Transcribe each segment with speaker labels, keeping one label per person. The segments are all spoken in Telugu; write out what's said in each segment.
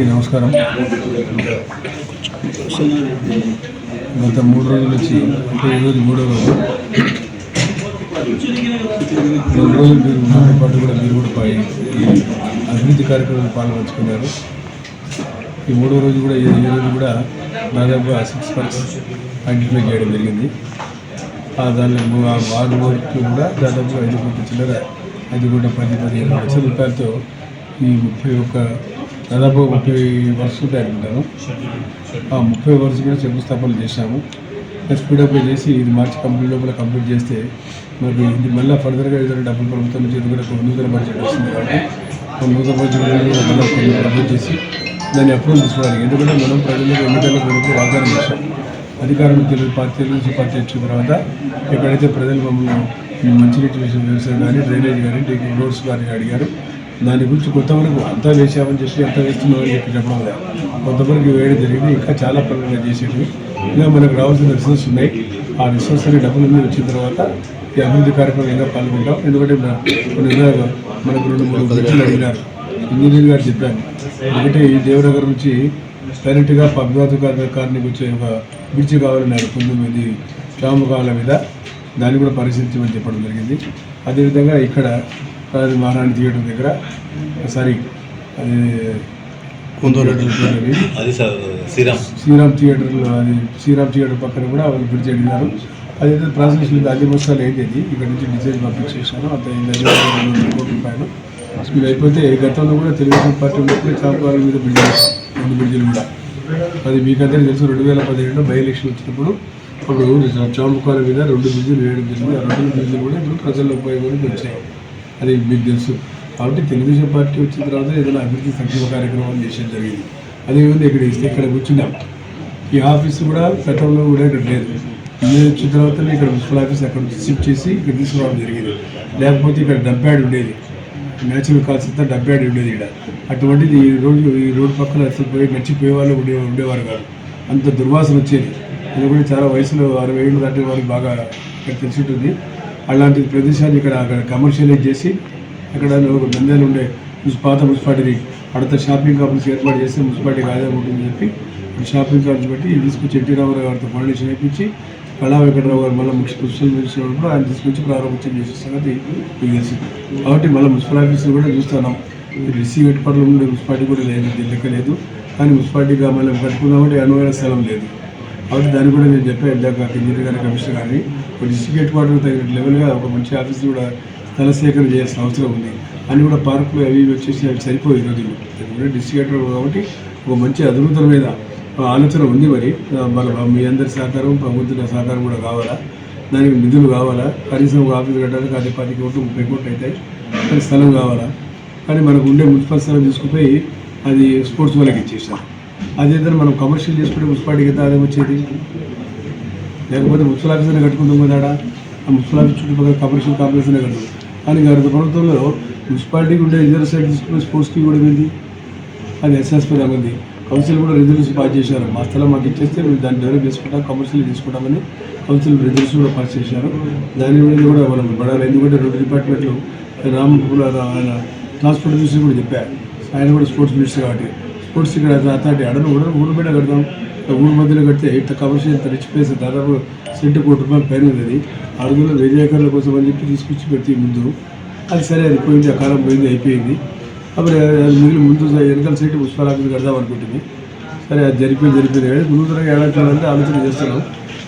Speaker 1: అందరికీ నమస్కారం. గత మూడు రోజులు వచ్చి అంటే ఈరోజు మూడో రోజు. రెండు రోజులు మీరు నాతో పాటు కూడా మీరు కూడా పై ఈ అభివృద్ధి కార్యక్రమాలు పాల్గొంచుకున్నారు ఈ మూడో రోజు కూడా ఈ రోజు కూడా దాదాపు సిక్స్ మంత్స్ ఐడెంటిఫై చేయడం జరిగింది. ఆ దానిలో ఆ వార్డు వరకు కూడా దాదాపు ఐదు కోట్ల చిల్లర ఐదు కోట్ల పది పదిహేను లక్షల రూపాయలతో ఈ ముప్పై ఒక్క దాదాపు ముప్పై వర్షాలు ఉంటాయి అనుకుంటాను ఆ ముప్పై వరుసగా కూడా చేశాము. స్పీడప్ చేసి ఇది మార్చి కంప్లీట్ లోపల కంప్లీట్ చేస్తే మనకి ఇది మళ్ళీ ఫర్దర్గా ఏదైనా డబ్బులు ప్రభుత్వం నుంచి కూడా నూతన బడ్జెట్ వస్తుంది కాబట్టి నూతన బడ్జెట్ మళ్ళీ కొన్ని చేసి దాన్ని అప్రూవ్ తీసుకోవాలి ఎందుకంటే మనం ప్రజలకు ఎన్నికల ముందు వాగ్దానం చేశాం. అధికారం తెలుగు పార్టీ నుంచి పార్టీ వచ్చిన తర్వాత ఎక్కడైతే ప్రజలు మమ్మల్ని మంచినీటి విషయం వ్యవసాయం కానీ డ్రైనేజ్ కానీ రోడ్స్ కానీ అడిగారు దాని గురించి కొంతవరకు అంతా వేసామని చెప్పి అంతా వేస్తున్నామని చెప్పి చెప్పడం లేదు. కొంతవరకు వేయడం జరిగింది ఇంకా చాలా పనులు చేసేవి ఇంకా మనకు రావాల్సిన రిసోర్స్ ఉన్నాయి. ఆ రిసోర్స్ అనే మీద వచ్చిన తర్వాత ఈ అభివృద్ధి కార్యక్రమం పాల్గొంటాం. ఎందుకంటే కొన్ని మనకు రెండు మూడు బ్రిడ్జిలు అడిగినారు. ఇంజనీర్ గారు చెప్పాను ఎందుకంటే ఈ దేవనగర్ నుంచి డైరెక్ట్గా పద్మావతి కార్నికి వచ్చే ఒక బ్రిడ్జి కావాలన్నారు కొంతమంది చామకాల మీద. దాన్ని కూడా పరిశీలించమని చెప్పడం జరిగింది. అదేవిధంగా ఇక్కడ అది మహారాణి థియేటర్ దగ్గర సారీ అది కొందరు
Speaker 2: అది సార్ శ్రీరామ్.
Speaker 1: శ్రీరామ్ థియేటర్లో అది శ్రీరామ్ థియేటర్ పక్కన కూడా వాళ్ళు బ్రిడ్జ్ అడిగినారు అదైతే ప్రాసెస్ లేదు అన్ని బస్తాలు ఏంటి ఇక్కడ నుంచి డిజైన్ పంపించేసాను అంత రూపాయలు. ఇది అయిపోతే గతంలో కూడా తెలుగుదేశం పార్టీ ఉన్నప్పుడు చాపకాల మీద బ్రిడ్జ్. రెండు బ్రిడ్జిలు కూడా. అది మీకు అందరికీ తెలుసు రెండు వేల పదిహేడులో బై ఎలక్షన్ వచ్చినప్పుడు అప్పుడు చాముకాల మీద రెండు బ్రిడ్జిలు వేయడం జరిగింది. ఆ రెండు బ్రిడ్జిలు కూడా ఇప్పుడు ప్రజల్లో ఉపయోగానికి వచ్చాయి. అది మీకు తెలుసు. కాబట్టి తెలుగుదేశం పార్టీ వచ్చిన తర్వాత ఏదైనా అభివృద్ధి సంక్షేమ కార్యక్రమాలు చేసేది జరిగింది. అదేవిధంగా ఇక్కడ ఇక్కడ కూర్చున్నాం. ఈ ఆఫీస్ కూడా గతంలో కూడా ఇక్కడ లేదు. నేను వచ్చిన తర్వాత ఇక్కడ మున్సిపల్ ఆఫీస్ అక్కడ రిసీప్ట్ షిఫ్ట్ చేసి ఇక్కడ తీసుకురావడం జరిగింది. లేకపోతే ఇక్కడ డబ్బ్యాడ్ ఉండేది. న్యాచురల్ కాల్స్ అంతా డబ్బ్యాడ్ ఉండేది ఇక్కడ. అటువంటిది ఈ రోడ్డు ఈ రోడ్డు పక్కన అసలు పోయి నచ్చిపోయే వాళ్ళు ఉండే ఉండేవారు కాదు. అంత దుర్వాసన వచ్చేది. ఎందుకంటే చాలా వయసులో అరవై ఏళ్ళు దాటే వారికి బాగా ఇక్కడ తెలిసి ఉంటుంది. అలాంటి ప్రదేశాన్ని ఇక్కడ అక్కడ కమర్షియలైజ్ చేసి అక్కడ నంద్యాల ఉండే పాత మున్సిపాలిటీ అడత షాపింగ్ కాంప్లెక్స్ ఏర్పాటు చేస్తే మున్సిపాలిటీ ఆదాయం ఉంటుందని చెప్పి షాపింగ్ కాంప్లెక్స్ పెట్టి తీసుకొచ్చి ఎన్టీ రామారావు గారితో ఫౌండేషన్ వేయించి కళా వెంకటరావు గారు మళ్ళీ ముఖ్య పుస్తకం మినిస్టర్ ఆయన తీసుకొచ్చి ప్రారంభించడం చేసే సంగతి మీకు కాబట్టి మళ్ళీ మున్సిపల్ ఆఫీసులు కూడా చూస్తున్నాం. రిసీవ్ ఏర్పాట్లు ఉండే మున్సిపాలిటీ కూడా లేదు దీని లెక్క లేదు. కానీ మున్సిపాలిటీగా మళ్ళీ కట్టుకుందామంటే అనువైన స్థలం లేదు. కాబట్టి దాన్ని కూడా నేను చెప్పాను ఇందాక ఇంజనీర్ గారి కమిషనర్ గారిని. ఒక డిస్ట్రిక్ట్ తగిన లెవెల్గా ఒక మంచి ఆఫీస్ కూడా స్థల సేకరణ చేయాల్సిన అవసరం ఉంది. అని కూడా పార్కులు అవి ఇవి వచ్చేసి అవి సరిపోయి రోజులు ఎందుకంటే డిస్ట్రిక్ట్ హెడ్ కాబట్టి ఒక మంచి అధునతమైన ఆలోచన ఉంది మరి. మళ్ళీ మన మీ అందరి సహకారం ప్రభుత్వ సహకారం కూడా కావాలా? దానికి నిధులు కావాలా? కనీసం ఒక ఆఫీస్ కట్టాలి అది పది కోట్లు ముప్పై కోట్లు అవుతాయి. కానీ స్థలం కావాలా? కానీ మనకు ఉండే మున్సిపల్ స్థలం తీసుకుపోయి అది స్పోర్ట్స్ వాళ్ళకి ఇచ్చేసాం అదేవిధంగా మనం కమర్షియల్ చేసుకుంటే మున్సిపాలిటీకి ఎంత ఆదాయం వచ్చేది? లేకపోతే మున్సిపల్ ఆఫీస్ కట్టుకుందాం కట్టుకుంటాం కదా ఆడ. ఆ మున్సిపల్ ఆఫీస్ చుట్టుపక్కల కమర్షియల్ కాంప్లెక్స్ అనే కానీ గత ప్రభుత్వంలో మున్సిపాలిటీకి ఉండే రిజర్వ్ సైడ్ తీసుకుని స్పోర్ట్స్కి కూడా ఉంది అది ఎస్ఎస్పీ ఉంది కౌన్సిల్ కూడా రిజల్యూషన్ పాస్ చేశారు మా స్థలం మాకు ఇచ్చేస్తే మేము దాన్ని డెవలప్ చేసుకుంటాం కమర్షియల్ తీసుకుంటామని కౌన్సిల్ రిజల్యూషన్ కూడా పాస్ చేశారు దాని మీద కూడా మనం పడాలి ఎందుకంటే రెండు డిపార్ట్మెంట్లు రామ్ ఆయన ట్రాన్స్పోర్ట్ మినిస్టర్ కూడా చెప్పారు ఆయన కూడా స్పోర్ట్స్ మినిస్టర్ కాబట్టి స్పోర్ట్స్ ఇక్కడ అథారిటీ అడను కూడా ఊరు మీద కడతాం ఊరు మధ్యలో కడితే ఇంత కమర్షియల్ ఇంత రిచ్ ప్లేస్ దాదాపు సెంటు కోటి రూపాయలు పైన ఉంది అది అడుగులో వెయ్యి ఎకర్ల కోసం అని చెప్పి తీసుకొచ్చి పెట్టి ముందు. అది సరే అది పోయింది ఆ కాలం పోయింది అయిపోయింది. అప్పుడు మిగిలిన ముందు వెనకాల పుష్పాల ఆఫీస్ కడదాం అనుకుంటుంది. సరే అది జరిపోయింది జరిపోయింది. కానీ నూతనంగా ఏడాది ఆలోచన చేస్తున్నాం.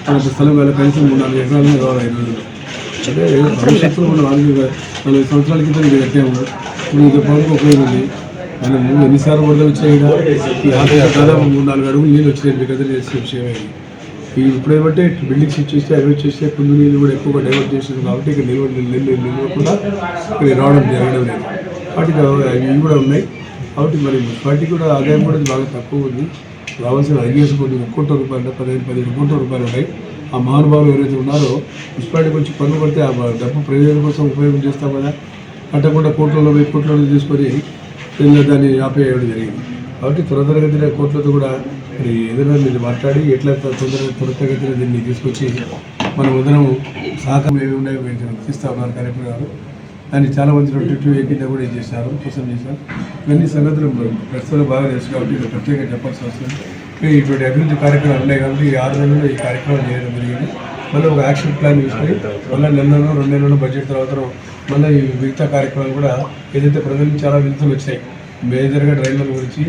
Speaker 1: మనకు స్థలం వేల కనీసం మూడు నాలుగు ఎకరాలు కావాలి ఈ రోజుల్లో. అంటే భవిష్యత్తులో మనం నాలుగు నలభై సంవత్సరాల క్రితం ఇది కట్టాము. ఇప్పుడు ఇది పవన్కి ఉపయోగం మనం ఎన్నిసార్లు వరద వచ్చాయి ఈడ? ఈ ఆఫీస్ దాదాపు మూడు నాలుగు అడుగులు నీళ్ళు వచ్చినాయి మీకు అందరూ చేసే విషయం ఈ ఇప్పుడు ఏమంటే బిల్డింగ్స్ ఇచ్చేస్తే అవి చేస్తే కుందు నీళ్ళు కూడా ఎక్కువగా డైవర్ట్ చేసింది కాబట్టి ఇక్కడ నిల్వ నిల్వ నిల్వకుండా ఇక్కడ రావడం జరగడం లేదు. కాబట్టి అవి ఇవి కూడా ఉన్నాయి. కాబట్టి మరి మున్సిపాలిటీ కూడా ఆదాయం కూడా బాగా తక్కువ ఉంది. రావాల్సిన ఐడియాస్ కొన్ని ఒక కోట్ల రూపాయలు పదిహేను పదిహేను కోట్ల రూపాయలు ఉన్నాయి. ఆ మహానుభావులు ఎవరైతే ఉన్నారో మున్సిపాలిటీ కొంచెం పన్ను పడితే ఆ డబ్బు ప్రయోజనం కోసం ఉపయోగం చేస్తాం కదా. కట్టకుండా కోట్లలో వెయ్యి కోట్లలో తీసుకొని దీనిలో దాన్ని ఆపేయడం జరిగింది. కాబట్టి త్వర త్వరగతిన కోర్టులతో కూడా మరి ఏదైనా మీరు మాట్లాడి ఎట్లా తొందరగా త్వరితగతిన దీన్ని తీసుకొచ్చి మనం ఉదయం సహకారం ఏమి ఉన్నాయో మీరు ఇస్తా ఉన్నారు కలెక్టర్ గారు. దాన్ని చాలా మంది రొట్టెట్లు ఏ కింద కూడా చేశారు కోసం చేశారు. ఇవన్నీ సంగతులు ప్రస్తుతం బాగా తెలుసు కాబట్టి ఇది ప్రత్యేకంగా చెప్పాల్సిన అవసరం ఇటువంటి అభివృద్ధి కార్యక్రమాలు ఉన్నాయి కాబట్టి ఈ ఆరు నెలల్లో ఈ కార్యక్రమం చేయడం జరిగింది. మళ్ళీ ఒక యాక్షన్ ప్లాన్ తీసుకొని మళ్ళీ నెలలో రెండు నెలల్లో బడ్జెట్ తర్వాత మళ్ళీ ఈ మిగతా కార్యక్రమాలు కూడా ఏదైతే ప్రజలకు చాలా వినతులు వచ్చాయి మేజర్గా డ్రైన్ల గురించి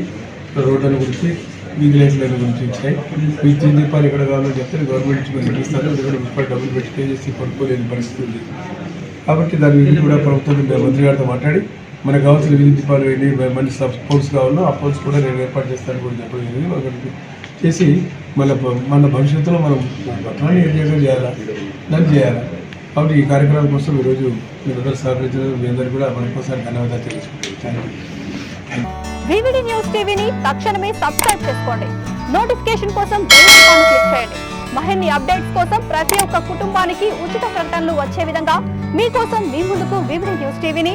Speaker 1: రోడ్ల గురించి వీధి లైట్ల గురించి వచ్చాయి. ఈ దీపాలు ఎక్కడ కావాలో చెప్తే గవర్నమెంట్ నుంచి మేము ఇస్తారు ఎందుకంటే ముప్పై డబ్బులు పెట్టి పే చేసి కొనుక్కోలేని పరిస్థితి ఉంది. కాబట్టి దాని గురించి కూడా ప్రభుత్వం మంత్రి గారితో మాట్లాడి మనకు కావాల్సిన విద్యుత్ దీపాలు ఎన్ని మంచి సబ్ పోల్స్ కావాలో ఆ పోల్స్ కూడా నేను ఏర్పాటు చేస్తాను కూడా చెప్పడం జరిగింది. వాళ్ళకి చేసి మన మన భవిష్యత్తులో మనం పట్టణాన్ని ఏం విధంగా చేయాలా? దాన్ని చేయాలి? కాబట్టి ఈ కార్యక్రమం కోసం ఈరోజు మీరందరూ సహకరించిన మీ అందరూ కూడా మరొకసారి ధన్యవాదాలు తెలుసుకుంటాను
Speaker 2: న్యూస్ టీవీని తక్షణమే సబ్స్క్రైబ్ చేసుకోండి. నోటిఫికేషన్ కోసం బెల్ ఐకాన్ క్లిక్ చేయండి. మరిన్ని అప్డేట్స్ కోసం ప్రతి ఒక్క కుటుంబానికి ఉచిత ప్రకటనలు వచ్చే విధంగా మీకోసం మీ ముందుకు వివిడి న్యూస్ టీవీని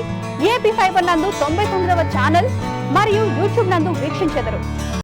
Speaker 2: ఏపీ ఫైబర్ నందు తొంభై తొమ్మిదవ ఛానల్ మరియు యూట్యూబ్ నందు వీక్షించెదరు.